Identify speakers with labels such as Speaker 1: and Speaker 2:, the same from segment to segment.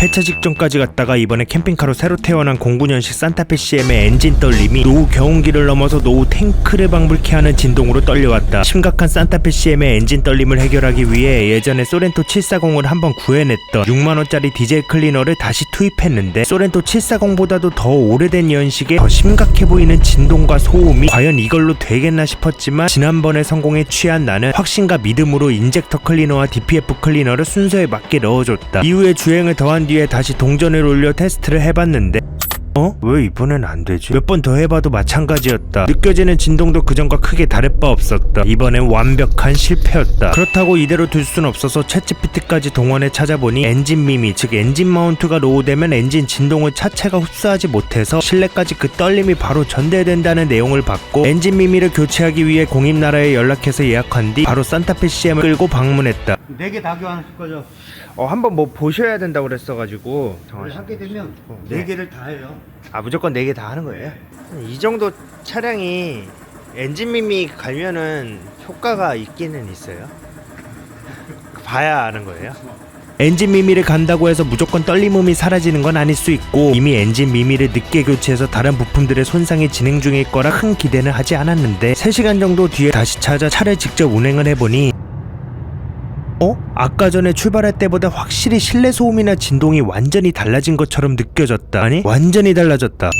Speaker 1: 폐차 직전까지 갔다가 이번에 캠핑카로 새로 태어난 09년식 산타페 CM의 엔진 떨림이 노후 경운기를 넘어서 노후 탱크를 방불케 하는 진동으로 떨려왔다. 심각한 산타페 CM의 엔진 떨림을 해결하기 위해 예전에 소렌토 740을 한번 구해냈던 6만원짜리 디젤 클리너를 다시 투입했는데 소렌토 740보다도 더 오래된 연식에 더 심각해 보이는 진동과 소음이 과연 이걸로 되겠나 싶었지만 지난번에 성공에 취한 나는 확신과 믿음으로 인젝터 클리너와 DPF 클리너를 순서에 맞게 넣어줬다. 이후에 주행을 더한 뒤에 다시 동전을 올려 테스트를 해봤는데 어? 왜 이번엔 안 되지? 몇 번 더 해봐도 마찬가지였다. 느껴지는 진동도 그전과 크게 다를 바 없었다. 이번엔 완벽한 실패였다. 그렇다고 이대로 둘 순 없어서 챗GPT까지 동원해 찾아보니 엔진 미미, 즉 엔진 마운트가 로우되면 엔진 진동을 차체가 흡수하지 못해서 실내까지 그 떨림이 바로 전달된다는 내용을 받고 엔진 미미를 교체하기 위해 공입나라에 연락해서 예약한 뒤 바로 산타페 CM을 끌고 방문했다.
Speaker 2: 네 개 다 교환하실 거죠?
Speaker 1: 어, 한번 뭐 보셔야 된다고 그랬어가지고
Speaker 2: 우리 하게 되면
Speaker 1: 네.
Speaker 2: 네 개를 다 해요.
Speaker 1: 아 무조건 4개 다 하는 거예요? 이 정도 차량이 엔진 미미 갈면은 효과가 있기는 있어요? 봐야 아는 거예요? 엔진 미미를 간다고 해서 무조건 떨림음이 사라지는 건 아닐 수 있고 이미 엔진 미미를 늦게 교체해서 다른 부품들의 손상이 진행 중일 거라 큰 기대는 하지 않았는데 3시간 정도 뒤에 다시 찾아 차를 직접 운행을 해보니 어? 아까 전에 출발할 때보다 확실히 실내 소음이나 진동이 완전히 달라진 것처럼 느껴졌다. 아니, 완전히 달라졌다.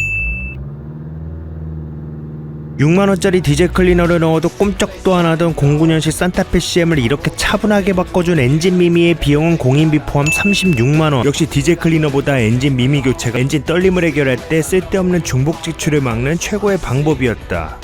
Speaker 1: 6만원짜리 디젤 클리너를 넣어도 꼼짝도 안 하던 09년식 산타페 CM을 이렇게 차분하게 바꿔준 엔진 미미의 비용은 공인비 포함 36만원. 역시 디젤 클리너보다 엔진 미미 교체가 엔진 떨림을 해결할 때 쓸데없는 중복 지출을 막는 최고의 방법이었다.